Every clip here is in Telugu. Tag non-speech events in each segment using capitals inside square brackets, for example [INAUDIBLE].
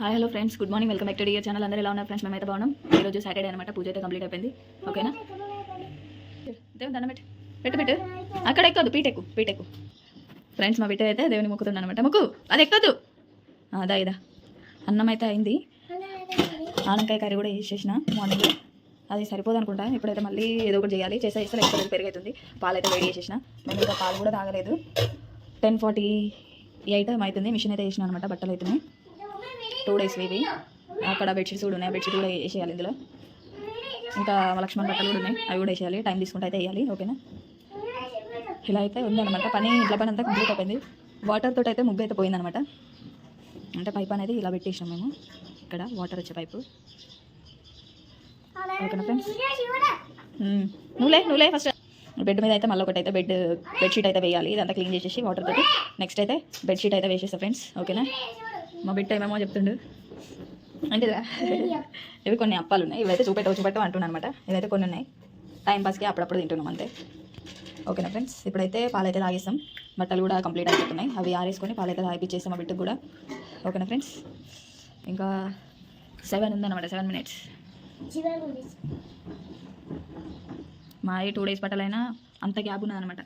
Hi hello friends good morning welcome back to dear channel అందరూ ఎలా ఉన్నారు ఫ్రెండ్స్ మేమైతే బాగున్నాం. ఈరోజు సాటర్డే అనమాట పూజ అయితే కంప్లీట్ అయిపోయింది. ఓకేనా దేవుని దండం పెట్టు. పెట్టు పెట్టు. అక్కడ ఎక్కదు పీటెక్కు పీటెక్కు ఫ్రెండ్స్ మా బిడ్డ అయితే దేవుని మొక్కుతుంది అనమాట మొక్కు. అది ఎక్కదు అదా ఇదా. అన్నం అయితే అయింది. ఆనకాయ కర్రీ కూడా వేసేసిన మార్నింగ్ అది సరిపోదు అనుకుంటా. ఇప్పుడైతే మళ్ళీ ఏదో ఒకటి చేయాలి. చేసే ఇస్తే లేకపోతే పెరిగైతుంది. పాలు అయితే వేడి చేసేసిన. మేము ఇంకా పాలు కూడా తాగలేదు. టెన్ ఫార్టీ ఎయిట్ అవుతుంది మిషన్ అయితే వేసిన అనమాట బట్టలు అవుతున్నాయి టూ డేస్ ఇవి. అక్కడ బెడ్షీట్స్ కూడా ఉన్నాయి. బెడ్షీట్ కూడా వేసేయాలి ఇందులో. ఇంకా లక్ష్మణ్ బట్టలు కూడా ఉన్నాయి. అవి కూడా వేసేయాలి. టైం తీసుకుంటే అయితే వేయాలి. ఓకేనా? ఇలా అయితే ఉందన్నమాట. పని ఇంట్లో పని అంతా కంప్లీట్ అయిపోయింది. వాటర్ తోటి అయితే ముగ్గు అయితే పోయిందనమాట అంటే పైప్ అనేది ఇలా పెట్టేసినాం మేము. ఇక్కడ వాటర్ వచ్చే పైపు. ఓకేనా ఫ్రెండ్స్? నువ్వులే నువ్వులే ఫస్ట్ బెడ్ మీద అయితే మళ్ళీ ఒకటి అయితే బెడ్ బెడ్షీట్ అయితే వేయాలి. ఇదంతా క్లీన్ చేసేసి వాటర్ తోటి. నెక్స్ట్ అయితే బెడ్షీట్ అయితే వేసేస్తా ఫ్రెండ్స్. ఓకేనా? మా బిడ్డ ఏమేమో చెప్తుండు. అంటే ఇవి కొన్ని అప్పాలు ఉన్నాయి. ఇవైతే చూపెట్టవు చూపెట్టవు అంటున్నాను అనమాట ఇవైతే కొన్ని ఉన్నాయి. టైం పాస్కి అప్పుడప్పుడు తింటున్నాం అంతే. ఓకేనా ఫ్రెండ్స్ ఇప్పుడైతే పాలైతే తాగేస్తాం బట్టలు కూడా కంప్లీట్ అయిపోతున్నాయి. అవి ఆరేసుకొని పాలైతే తాగిపించేస్తాం మా బిడ్డకు కూడా. ఓకేనా ఫ్రెండ్స్ ఇంకా సెవెన్ ఉందన్నమాట సెవెన్ మినిట్స్ మా ఈ టూ డేస్ బట్టలైనా అంత గ్యాప్ ఉన్నదన్నమాట.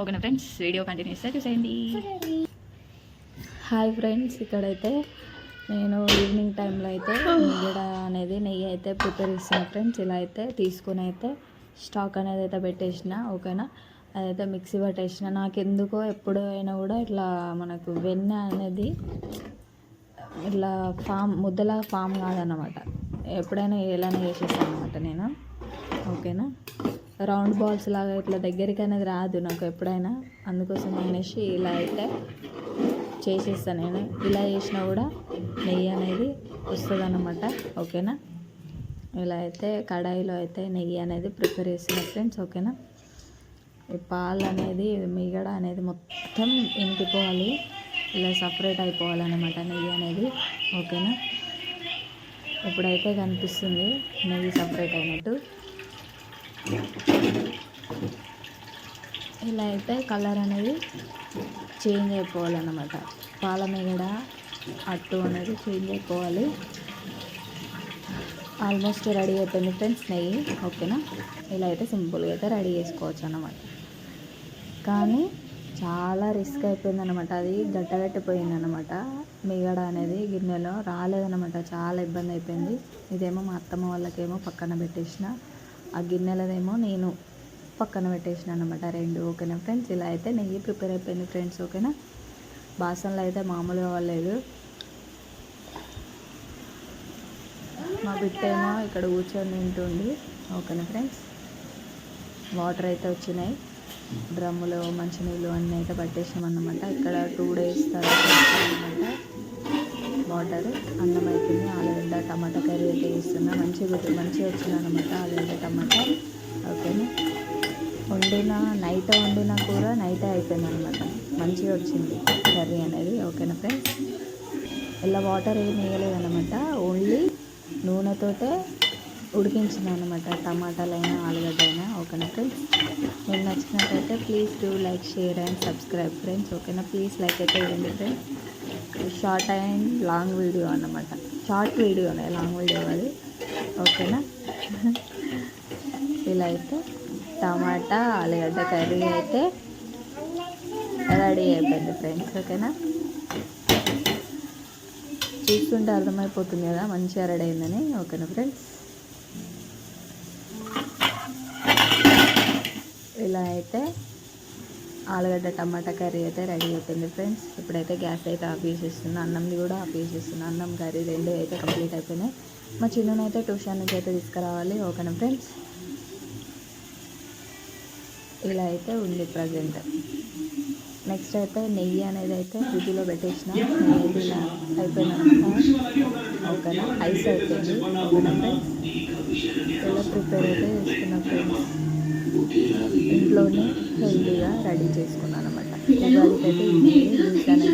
ఓకేనా ఫ్రెండ్స్ వీడియో కంటిన్యూ చేస్తే చూసేయండి. హాయ్ ఫ్రెండ్స్ ఇక్కడైతే నేను ఈవినింగ్ టైంలో అయితే మీగడ అనేది నెయ్యి అయితే ప్రిపేర్ చేసిన ఫ్రెండ్స్ ఇలా అయితే తీసుకొని అయితే స్టాక్ అనేది అయితే పెట్టేసిన ఓకేనా? అదైతే మిక్సీ పట్టేసిన. నాకు ఎందుకో ఎప్పుడు అయినా కూడా ఇట్లా మనకు వెన్న అనేది ఇట్లా ఫామ్ ముద్దలా ఫామ్ కాదన్నమాట. ఎప్పుడైనా ఎలానే చేసేస్తాను అనమాట నేను. ఓకేనా? రౌండ్ బాల్స్ లాగా ఇట్లా దగ్గరికి అనేది రాదు నాకు ఎప్పుడైనా. అందుకోసం అనేసి ఇలా అయితే చేసేస్తాను నేను. ఇలా చేసినా కూడా నెయ్యి అనేది వస్తుంది అన్నమాట ఓకేనా? ఇలా అయితే కడాయిలో అయితే నెయ్యి అనేది ప్రిపేర్ చేసిన ఫ్రెండ్స్. ఓకేనా? ఈ పాలు అనేది మిగడ అనేది మొత్తం ఇంకిపోవాలి. ఇలా సపరేట్ అయిపోవాలన్నమాట నెయ్యి అనేది. ఓకేనా? ఇప్పుడైతే కనిపిస్తుంది నెయ్యి సపరేట్ అయినట్టు. ఇలా అయితే కలర్ అనేది చేంజ్ అయిపోవాలన్నమాట. పాల మీగడ అట్టు అనేది చేంజ్ అయిపోవాలి. ఆల్మోస్ట్ రెడీ అయిపోయింది ఫ్రెండ్స్ నెయ్యి ఓకేనా? ఇలా అయితే సింపుల్గా అయితే రెడీ చేసుకోవచ్చు అనమాట కానీ చాలా రిస్క్ అయిపోయింది అనమాట అది గట్టగట్టిపోయింది అనమాట మిగడ అనేది గిన్నెలో రాలేదనమాట చాలా ఇబ్బంది అయిపోయింది. ఇదేమో మా అత్తమ్మ వాళ్ళకేమో పక్కన పెట్టేసిన. ఆ గిన్నెలదేమో నేను పక్కన పెట్టేసిన అనమాట రెండు ఓకేనా ఫ్రెండ్స్? ఇలా అయితే నెయ్యి ప్రిపేర్ అయిపోయింది ఫ్రెండ్స్ ఓకేనా? బాసనలు అయితే మామూలుగా అవ్వలేదు. మా బిట్టేమో ఇక్కడ కూర్చొని తింటుంది ఓకేనా ఫ్రెండ్స్? వాటర్ అయితే వచ్చినాయి. డ్రమ్ములో మంచినీళ్ళు అన్నీ అయితే పట్టేసాం అన్నమాట ఇక్కడ టూ డేస్ తర్వాత వాటర్ అన్నం అయిపోయింది ఆలుగడ్డ టమాటా కర్రీ అయితే వేస్తున్నా మంచిగా మంచిగా వచ్చిందనమాట ఆలుగడ్డ టమాటా. ఓకేనా వండిన నైట్ వండిన కూర నైట్ అయిపోయింది అనమాట మంచిగా వచ్చింది కర్రీ అనేది. ఓకేనా ఫ్రెండ్స్? ఇలా వాటర్ ఏం వేయలేదనమాట ఓన్లీ నూనెతోటే ఉడికించిన అనమాట టమాటాలైనా ఆలుగడ్డ అయినా ఓకేనా ఫ్రెండ్స్? మీకు నచ్చినట్టయితే please do like share and subscribe friends. ఓకేనా? ప్లీజ్ లైక్ అయితే ఇవ్వండి friends. Short and long video అన్నమాట. షార్ట్ వీడియోనే లాంగ్ వీడియో అది. ఓకేనా? [LAUGHS] ఇలా అయితే టమాటా ఆలుగడ్డ కర్రీ అయితే రెడీ అయిపోయింది ఫ్రెండ్స్. ఓకేనా? చూస్తుంటే అర్థమైపోతుంది కదా మంచిగా రెడీ అయిందని. ఓకేనా ఫ్రెండ్స్? ఇలా అయితే ఆలుగడ్డ టమాటా కర్రీ అయితే రెడీ అయిపోయింది ఫ్రెండ్స్. ఇప్పుడైతే గ్యాస్ అయితే ఆఫ్ చేసేస్తున్నా. అన్నంది కూడా ఆఫ్ చేసేస్తున్నా. అన్నం కర్రీ రెండు అయితే కంప్లీట్ అయిపోయినాయి. మా చిన్ననైతే ట్యూషన్ నుంచి అయితే తీసుకురావాలి. ఓకేనా ఫ్రెండ్స్? ఇలా అయితే ఉంది ప్రజెంట్. నెక్స్ట్ అయితే నెయ్యి అనేది అయితే ఫ్రిడ్జ్లో పెట్టేసిన. నెయ్యి ఇలా ఓకేనా? ఐస్ అయిపోయింది. ఓకేనా ఫ్రెండ్స్? ఇలా ప్రిపేర్ అయితే ఇంట్లోనే హెల్తీగా రెడీ చేసుకున్నాను అనమాట ఉగాదికి అయితే ఇది